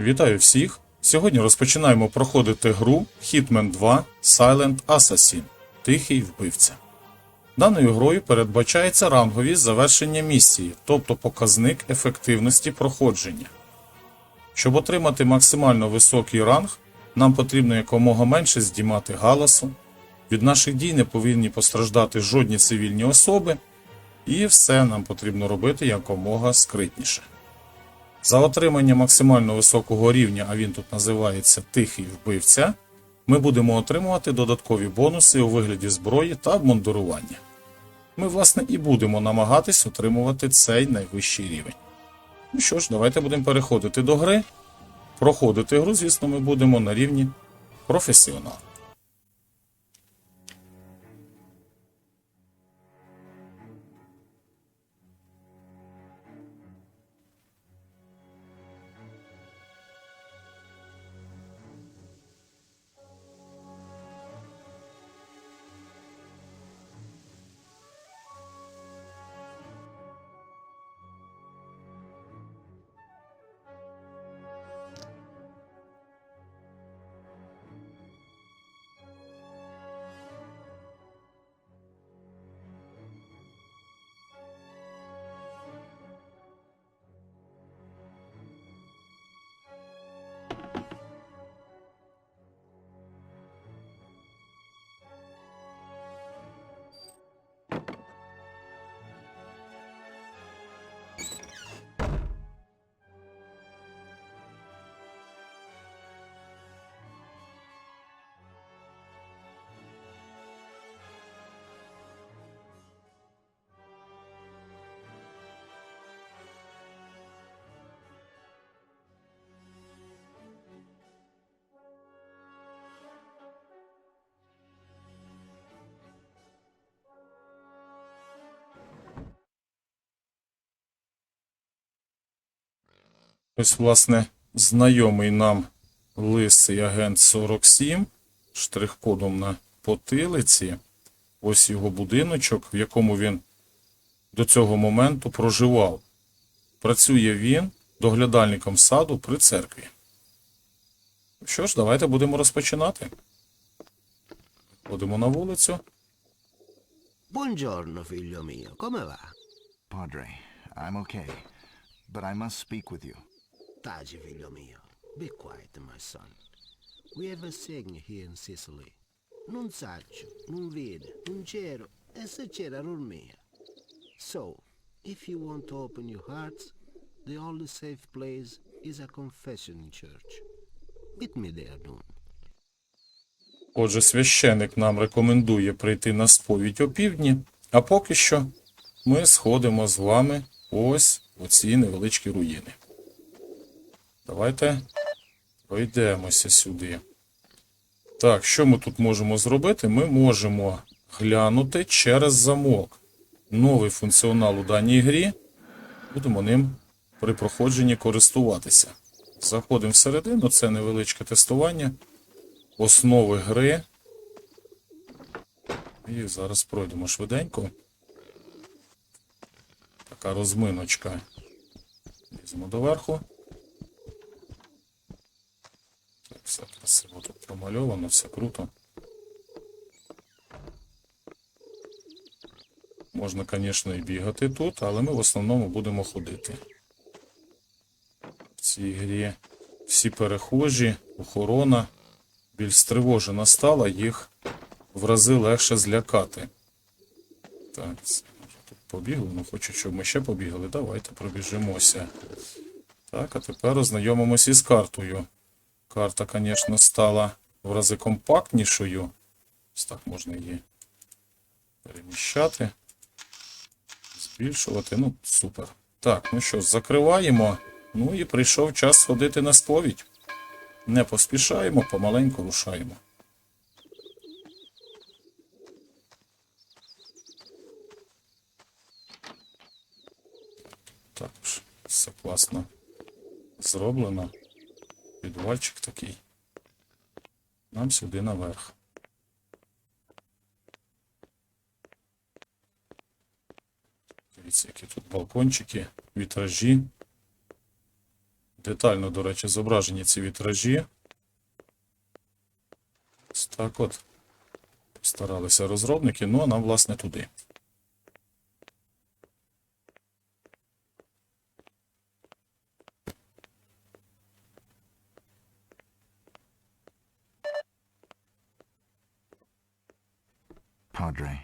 Вітаю всіх! Сьогодні розпочинаємо проходити гру Hitman 2 Silent Assassin Тихий вбивця. Даною грою передбачається ранговість завершення місії, тобто показник ефективності проходження. Щоб отримати максимально високий ранг, нам потрібно якомога менше здіймати галасу. Від наших дій не повинні постраждати жодні цивільні особи, і все нам потрібно робити якомога скритніше. За отримання максимально високого рівня, а він тут називається Тихий вбивця, ми будемо отримувати додаткові бонуси у вигляді зброї та обмундирування. Ми, власне, і будемо намагатись отримувати цей найвищий рівень. Ну що ж, давайте будемо переходити до гри. Проходити гру, звісно, ми будемо на рівні професіонал. Ось, власне, знайомий нам лисий агент 47 штрих-кодом на потилиці. Ось його будиночок, в якому він до цього моменту проживав. Працює він доглядальником саду при церкві. Що ж, давайте будемо розпочинати. Ходимо на вулицю. Buongiorno, figlio mio, come va? Padre, I'm okay, but I must speak with you. Taci, figlio mio. Be quiet, my son. We have a segno here in Sicily. Non saccio, non vede, non c'ero, e se c'era dormia. So, if you want to open your hearts, the only safe place is a confession church. Meet me there, Noon. Отже, священик нам рекомендує прийти на сповідь опівдні, а поки що ми сходимо з вами ось у ці невеличкі руїни. Давайте пройдемося сюди. Так, що ми тут можемо зробити? Ми можемо глянути через замок. Новий функціонал у даній грі. Будемо ним при проходженні користуватися. Заходимо всередину, це невеличке тестування основи гри. І зараз пройдемо швиденько. Така розминочка. Візьмемо доверху. Так, все красиво тут промальовано, все круто. Можна, звісно, і бігати тут, але ми в основному будемо ходити. В цій грі всі перехожі, охорона більш стривожена стала, їх в рази легше злякати. Так, тут побігли, ну хочу, щоб ми ще побігли. Давайте пробіжимося. Так, а тепер ознайомимося із картою. Карта, звісно, стала в рази компактнішою. Ось так можна її переміщати, збільшувати. Ну, супер. Так, ну що закриваємо. Ну і прийшов час сходити на сповідь. Не поспішаємо, помаленьку рушаємо. Також все класно зроблено. Підвальчик такий. Нам сюди наверх. Дивіться, які тут балкончики, вітражі. Детально, до речі, зображені ці вітражі. Ось так от. Старалися розробники, ну а нам, власне, туди. Padre,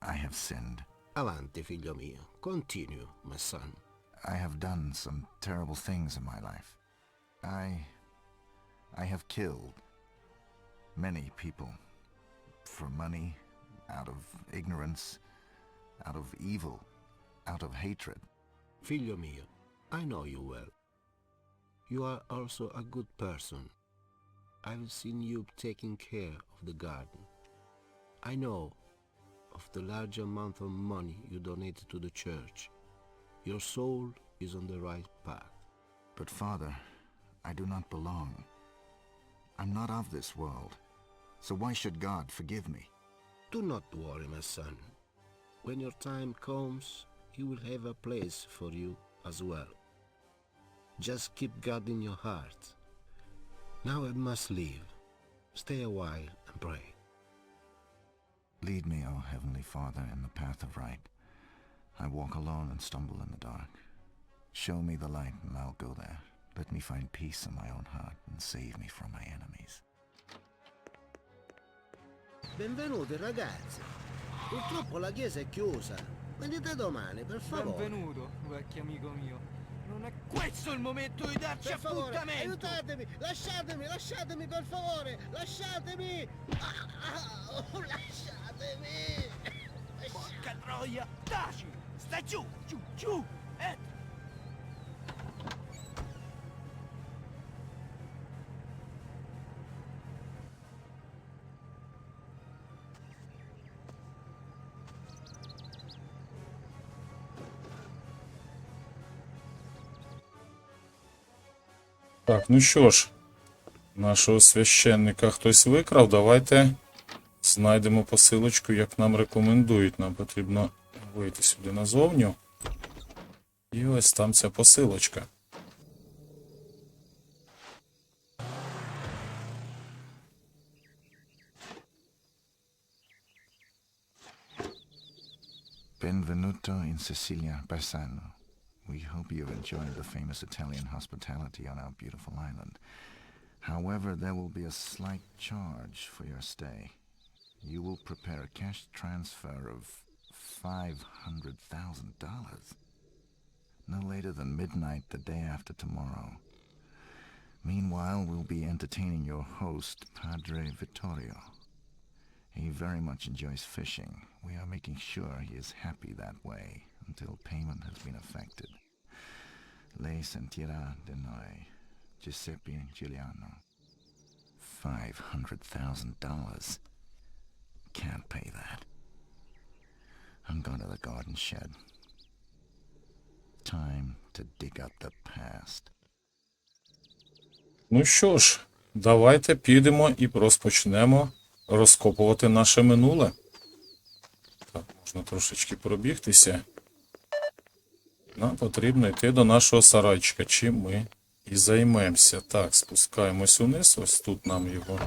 I have sinned. Avanti, figlio mio. Continue, my son. I have done some terrible things in my life. I... I have killed many people for money, out of ignorance, out of evil, out of hatred. Figlio mio, I know you well. You are also a good person. I've seen you taking care of the garden. I know of the large amount of money you donated to the church. Your soul is on the right path. But Father, I do not belong. I'm not of this world. So why should God forgive me? Do not worry, my son. When your time comes, He will have a place for you as well. Just keep God in your heart. Now I must leave. Stay a while and pray. Lead me, O Heavenly Father, in the path of right. I walk alone and stumble in the dark. Show me the light and I'll go there. Let me find peace in my own heart and save me from my enemies. Benvenuti ragazzi. Purtroppo la chiesa è chiusa. Venite domani, per favore. Benvenuto, vecchio amico mio. Non è questo il momento di darci Per favore, appuntamento! aiutatemi, lasciatemi, lasciatemi per favore, lasciatemi. Ah, ah, oh, lasciatemi. Porca troia! Taci! Stai giù, giù, giù! Eh! Так, ну що ж, нашого священника хтось викрав. Давайте знайдемо посилочку, як нам рекомендують. Нам потрібно вийти сюди назовню. І ось там ця посилочка. Benvenuto in Sicilia, Bassano. We hope you've enjoyed the famous Italian hospitality on our beautiful island. However, there will be a slight charge for your stay. You will prepare a cash transfer of $500,000. No later than midnight the day after tomorrow. Meanwhile, we'll be entertaining your host, Padre Vittorio. He very much enjoys fishing. We are making sure he is happy that way until payment has been effected. Lei sentirà de noi, Giuseppe Giuliano. Five hundred thousand dollars. Can't pay that. I'm going to the garden shed. Time to dig up the past. Ну що ж, давайте підемо і розпочнемо розкопувати наше минуле. Так, можна трошечки пробігтися. Нам потрібно йти до нашого сарайчика, чим ми і займемося. Так, спускаємось униз. Ось тут нам його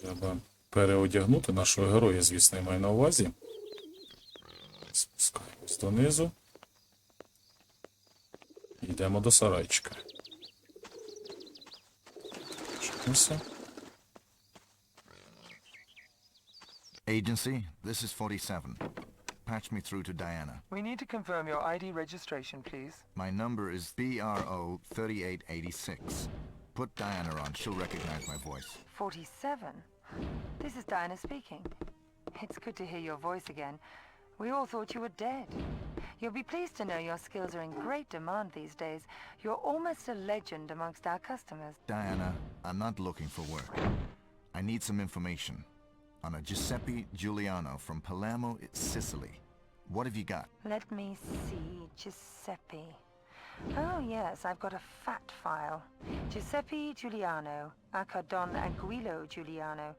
треба переодягнути. Нашого героя, звісно, я маю на увазі. Спускаємось донизу. Йдемо до сарайчика. Чекаємося. Agency, this is 47. Patch me through to Diana. We need to confirm your ID registration, please. My number is BRO 3886. Put Diana on. She'll recognize my voice. 47? This is Diana speaking. It's good to hear your voice again. We all thought you were dead. You'll be pleased to know your skills are in great demand these days. You're almost a legend amongst our customers. Diana, I'm not looking for work. I need some information on a Giuseppe Giuliano from Palermo, Sicily. What have you got? Let me see. Giuseppe. Oh, yes, I've got a fat file. Giuseppe Giuliano, aka Don Aguilo Giuliano.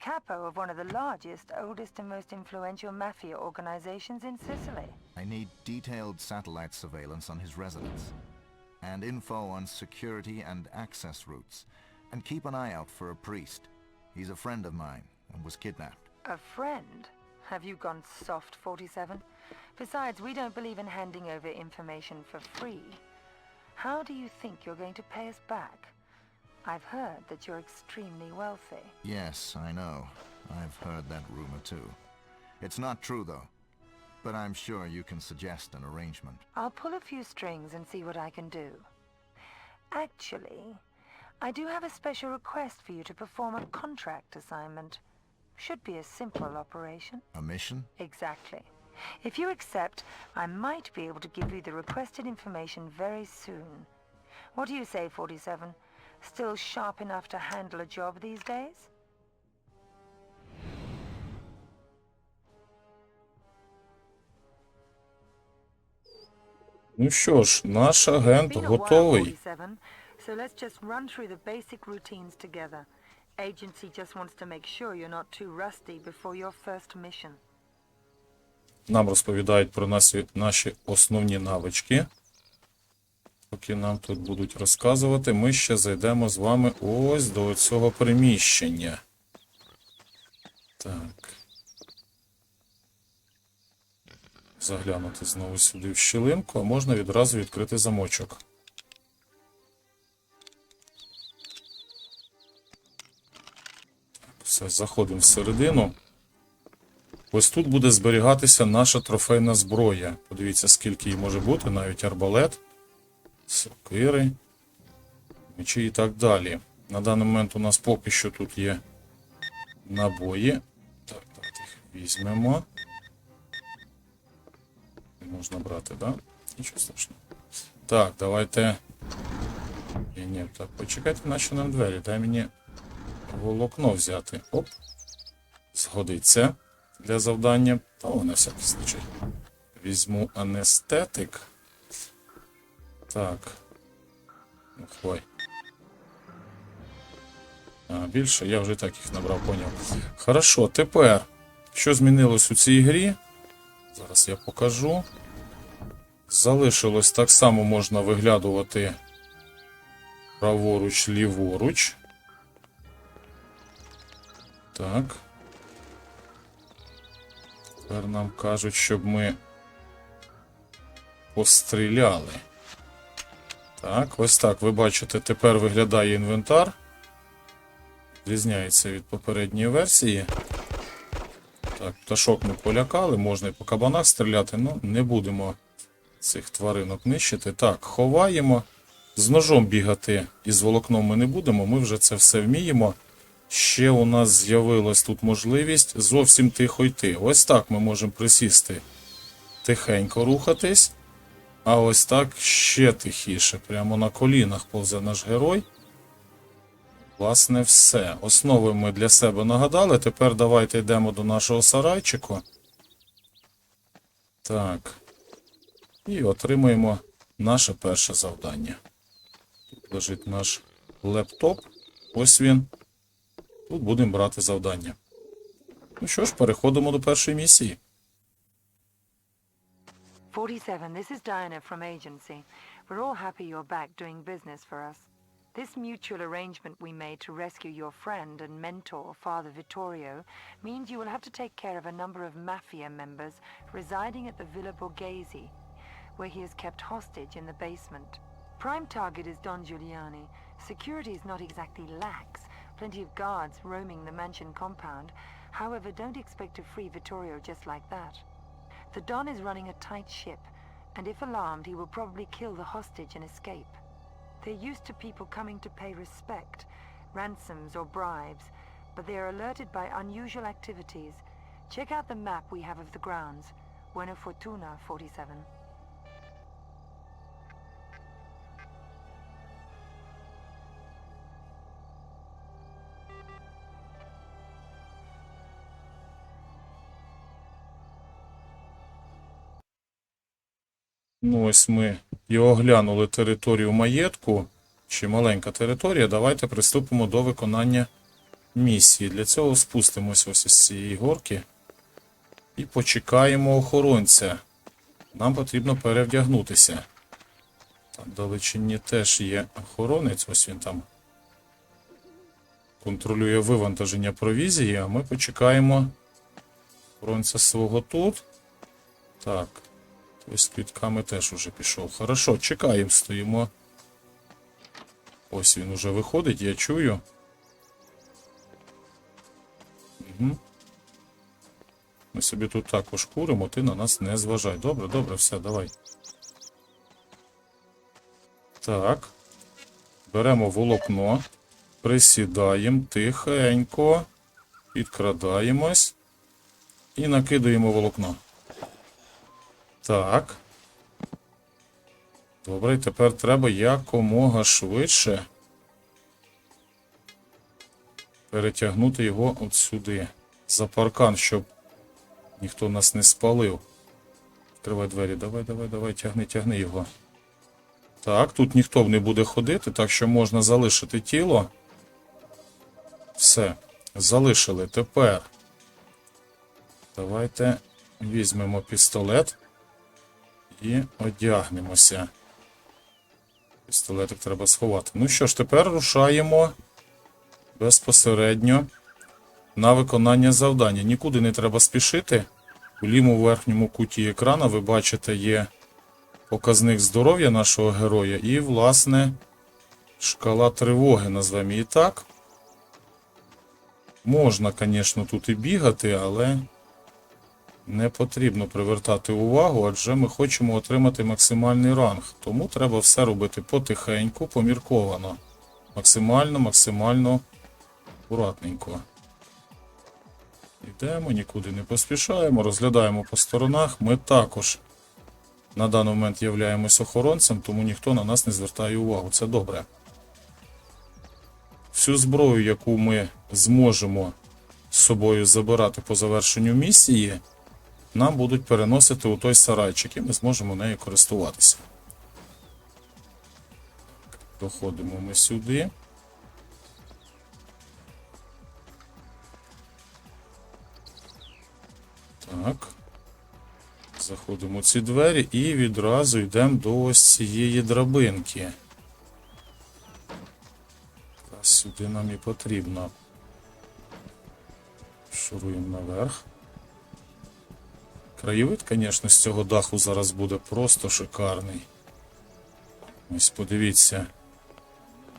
Capo of one of the largest, oldest and most influential mafia organizations in Sicily. I need detailed satellite surveillance on his residence. and info on security and access routes. And keep an eye out for a priest. He's a friend of mine and was kidnapped. A friend? Have you gone soft, 47? Besides, we don't believe in handing over information for free. How do you think you're going to pay us back? I've heard that you're extremely wealthy. Yes, I know. I've heard that rumor too. It's not true though. But I'm sure you can suggest an arrangement. I'll pull a few strings and see what I can do. Actually, I do have a special request for you to perform a contract assignment. Should be a simple operation. A mission? Exactly. If you accept, I might be able to give you the requested information very soon. What do you say, 47? Still sharp enough to handle a job these days? Ну що ж, наш агент Been a while, готовий. 47, so let's just run through the basic routines together. Agency just wants to make sure you're not too rusty before your first mission. Нам розповідають про наші, наші основні навички. Поки нам тут будуть розказувати, ми ще зайдемо з вами ось до цього приміщення. Так. Заглянути знову сюди в щілинку, а можна відразу відкрити замочок. Все, заходимо всередину. Ось тут буде зберігатися наша трофейна зброя. Подивіться, скільки її може бути, навіть арбалет, сокири, мечі і так далі. На даний момент у нас поки що тут є набої. Так, давайте їх візьмемо. Можна брати, так? Да? Нічого страшного. Так, давайте. Ні, ні, так, почекайте, наче нам двері. Дай мені волокно взяти. Оп. Згодиться для завдання. Та о, на всякий случай. Візьму анестетик. Так. Ой. А, більше я вже так їх набрав, поняв. Хорошо, тепер. Що змінилось у цій грі? Зараз я покажу. Залишилось так само можна виглядувати праворуч, ліворуч. Так. Тепер нам кажуть, щоб ми постріляли. Так, ось так. Ви бачите, тепер виглядає інвентар. Відрізняється від попередньої версії. Так, пташок ми полякали, можна і по кабанах стріляти, але не будемо цих тваринок нищити. Так, ховаємо. З ножом бігати із волокном ми не будемо, ми вже це все вміємо. Ще у нас з'явилась тут можливість зовсім тихо йти. Ось так ми можемо присісти, тихенько рухатись. А ось так ще тихіше. Прямо на колінах повзе наш герой. Власне, все. Основи ми для себе нагадали. Тепер давайте йдемо до нашого сарайчику. Так. І отримуємо наше перше завдання. Тут лежить наш лептоп. Ось він. Тут будемо брати завдання. Ну що ж, переходимо до першої місії. 47, this is Diana from agency. We're all happy you're back doing business for us. This mutual arrangement we made to rescue your friend and mentor, Father Vittorio, means you will have to take care of a number of mafia members residing at the Villa Borghese, where he is kept hostage in the basement. Prime target is Don Giuliani. Security is not exactly lax. Plenty of guards roaming the mansion compound. However, don't expect to free Vittorio just like that. The Don is running a tight ship, and if alarmed, he will probably kill the hostage and escape. They're used to people coming to pay respect, ransoms or bribes, but they are alerted by unusual activities. Check out the map we have of the grounds. Buena Fortuna, 47. Ну, ось ми і оглянули територію маєтку, чи маленька територія. Давайте приступимо до виконання місії. Для цього спустимось ось із цієї горки і почекаємо охоронця. Нам потрібно перевдягнутися. Там далечині теж є охоронець, ось він там контролює вивантаження провізії, а ми почекаємо охоронця свого тут. Так. Ось з квітками теж уже пішов. Хорошо, чекаємо, стоїмо. Ось він уже виходить, я чую. Угу. Ми собі тут також куримо, ти на нас не зважай. Добре, добре, все, давай. Так. Беремо волокно, присідаємо тихенько, підкрадаємось і накидаємо волокно. Так. Добре, і тепер треба якомога швидше перетягнути його от сюди. За паркан, щоб ніхто нас не спалив. Відкривай двері, давай, давай, давай, тягни, тягни його. Так, тут ніхто не буде ходити, так що можна залишити тіло. Все, залишили. Тепер давайте візьмемо пістолет і одягнемося. Пістолетик треба сховати. Ну що ж, тепер рушаємо безпосередньо на виконання завдання. Нікуди не треба спішити. У лівому верхньому куті екрана ви бачите є показник здоров'я нашого героя і, власне, шкала тривоги, назвемо її так. Можна, звісно, тут і бігати, але не потрібно привертати увагу, адже ми хочемо отримати максимальний ранг. Тому треба все робити потихеньку, помірковано. Максимально, максимально акуратненько. Йдемо, нікуди не поспішаємо, розглядаємо по сторонах. Ми також на даний момент являємось охоронцем, тому ніхто на нас не звертає увагу. Це добре. Всю зброю, яку ми зможемо з собою забирати по завершенню місії, нам будуть переносити у той сарайчик, і ми зможемо нею користуватися. Доходимо ми сюди. Так. Заходимо в ці двері і відразу йдемо до ось цієї драбинки. Якраз сюди нам і потрібно. Шуруємо наверх. Краєвид, звісно, з цього даху зараз буде просто шикарний. Ось подивіться.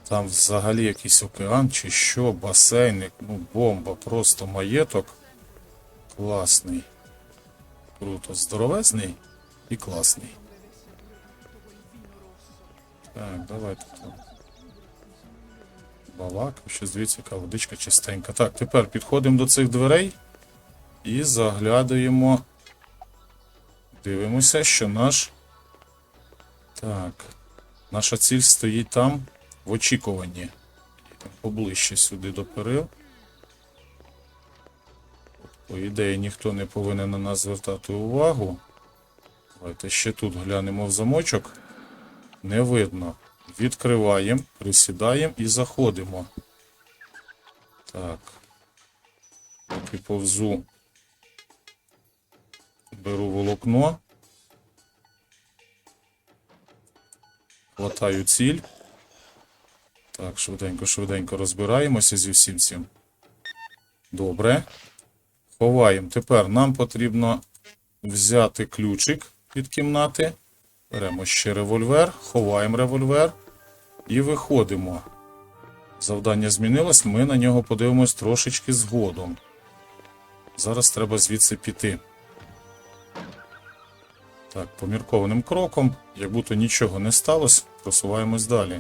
Там взагалі якийсь океан чи що, басейник, ну бомба, просто маєток. Класний. Круто, здоровезний і класний. Так, давайте тут. Балак, щось дивіться, яка водичка чистенька. Так, тепер підходимо до цих дверей і заглядаємо. Дивимося, що наш. Так. Наша ціль стоїть там в очікуванні. Поближче сюди до перил. По ідеї, ніхто не повинен на нас звертати увагу. Давайте ще тут глянемо в замочок. Не видно. Відкриваємо, присідаємо і заходимо. Так. Поки повзу. Беру волокно. Хватаю ціль. Так, швиденько, швиденько розбираємося зі всім цим. Добре. Ховаємо. Тепер нам потрібно взяти ключик від кімнати. Беремо ще револьвер, ховаємо револьвер і виходимо. Завдання змінилось, ми на нього подивимось трошечки згодом. Зараз треба звідси піти. Так, поміркованим кроком, як будто нічого не сталося, просуваємось далі.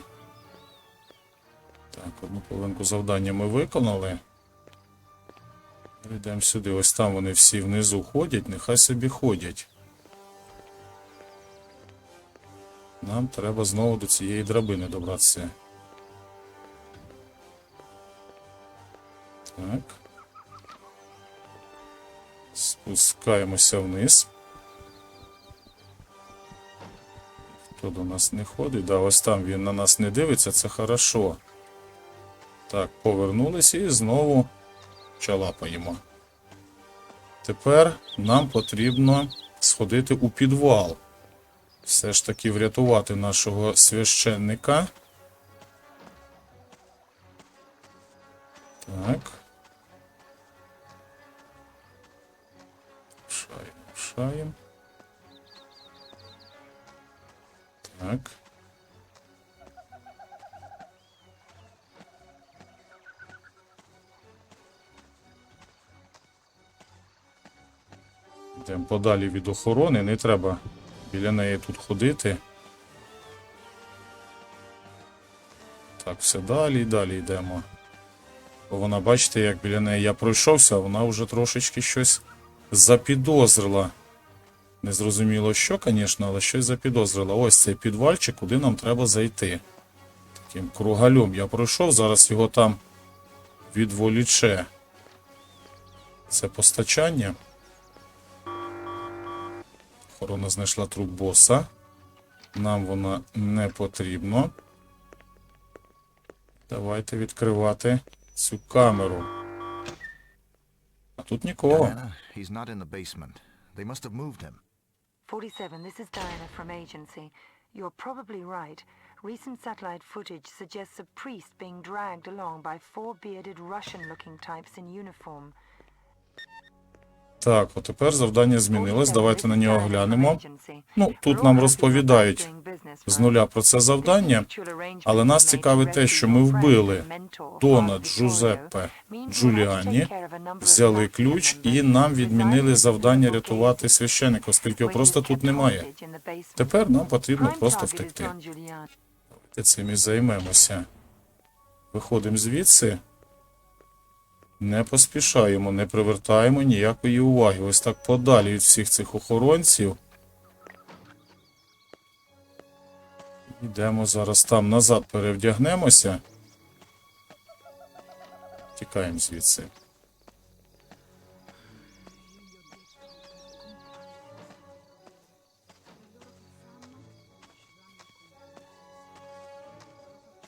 Так, одну половинку завдання ми виконали. Йдемо сюди. Ось там вони всі внизу ходять, нехай собі ходять. Нам треба знову до цієї драбини добратися. Так. Спускаємося вниз. Хто до нас не ходить? Да, ось там він на нас не дивиться, це хорошо. Так, повернулися і знову чалапаємо. Тепер нам потрібно сходити у підвал. все ж таки врятувати нашого священника. Так. Шаємо, шаємо. Так. Йдемо подалі від охорони, не треба біля неї тут ходити. Так, все далі і далі йдемо. Бо вона, бачите, як біля неї я пройшовся, вона вже трошечки щось запідозрила. Не зрозуміло що, звісно, але щось запідозрила. Ось цей підвальчик, куди нам треба зайти. Таким кругальом я пройшов, зараз його там відволіче. Це постачання. Охорона знайшла труп боса. Нам вона не потрібно. Давайте відкривати цю камеру. А тут нікого. He's not in the basement. They must have moved. 47, this is Diana from agency. You're probably right. Recent satellite footage suggests a priest being dragged along by four bearded Russian looking types in uniform. Так, от тепер завдання змінилось. Давайте на нього глянемо. Ну, тут нам розповідають з нуля про це завдання, але нас цікавить те, що ми вбили Дона Джузеппе Джуліані, взяли ключ і нам відмінили завдання рятувати священика, оскільки його просто тут немає. Тепер нам потрібно просто втекти. Давайте цим і займемося. Виходимо звідси. Не поспішаємо, не привертаємо ніякої уваги. Ось так подалі від всіх цих охоронців. Йдемо зараз там назад перевдягнемося. Тікаємо звідси.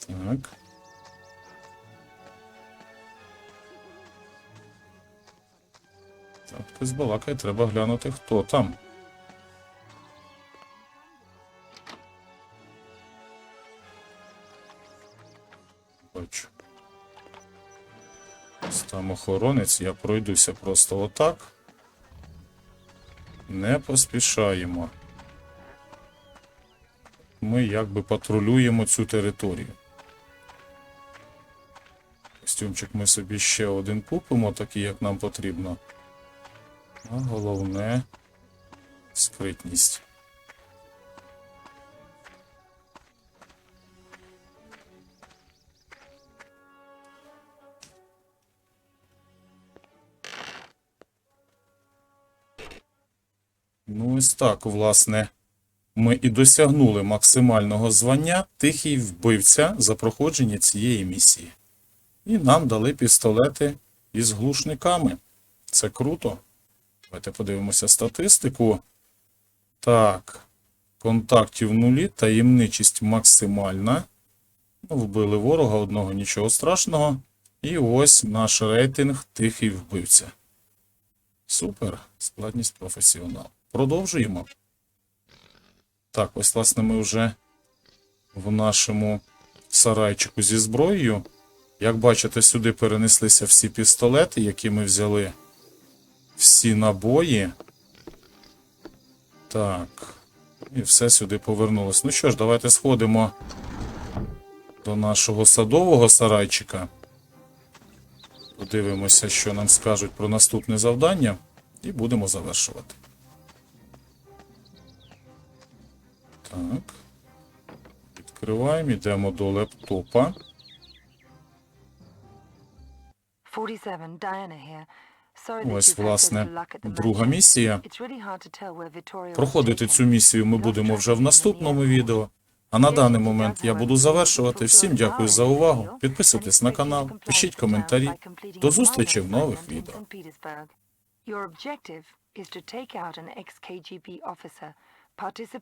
Так. Так, хтось балакає, треба глянути, хто там. Бачу. Ось Там охоронець, я пройдуся просто отак. Не поспішаємо. Ми якби патрулюємо цю територію. Костюмчик ми собі ще один купимо, такий, як нам потрібно. А головне спритність. Ну, ось так, власне, ми і досягнули максимального звання тихий вбивця за проходження цієї місії. І нам дали пістолети із глушниками. Це круто. Давайте подивимося статистику. Так. Контактів нулі, таємничість максимальна. Ну, Вбили ворога одного, нічого страшного. І ось наш рейтинг тихий вбивця. Супер. Складність професіонал. Продовжуємо. Так, ось, власне, ми вже в нашому сарайчику зі зброєю. Як бачите, сюди перенеслися всі пістолети, які ми взяли. Всі набої. Так. І все сюди повернулось. Ну що ж, давайте сходимо до нашого садового сарайчика. Подивимося, що нам скажуть про наступне завдання, і будемо завершувати. Так. Відкриваємо, йдемо до лептопа. 47, Diana here. Ось, власне, друга місія. Проходити цю місію ми будемо вже в наступному відео. А на даний момент я буду завершувати. Всім дякую за увагу. Підписуйтесь на канал, пишіть коментарі. До зустрічі в нових відео. Your objective is to take out an ex-KGB officer. Participate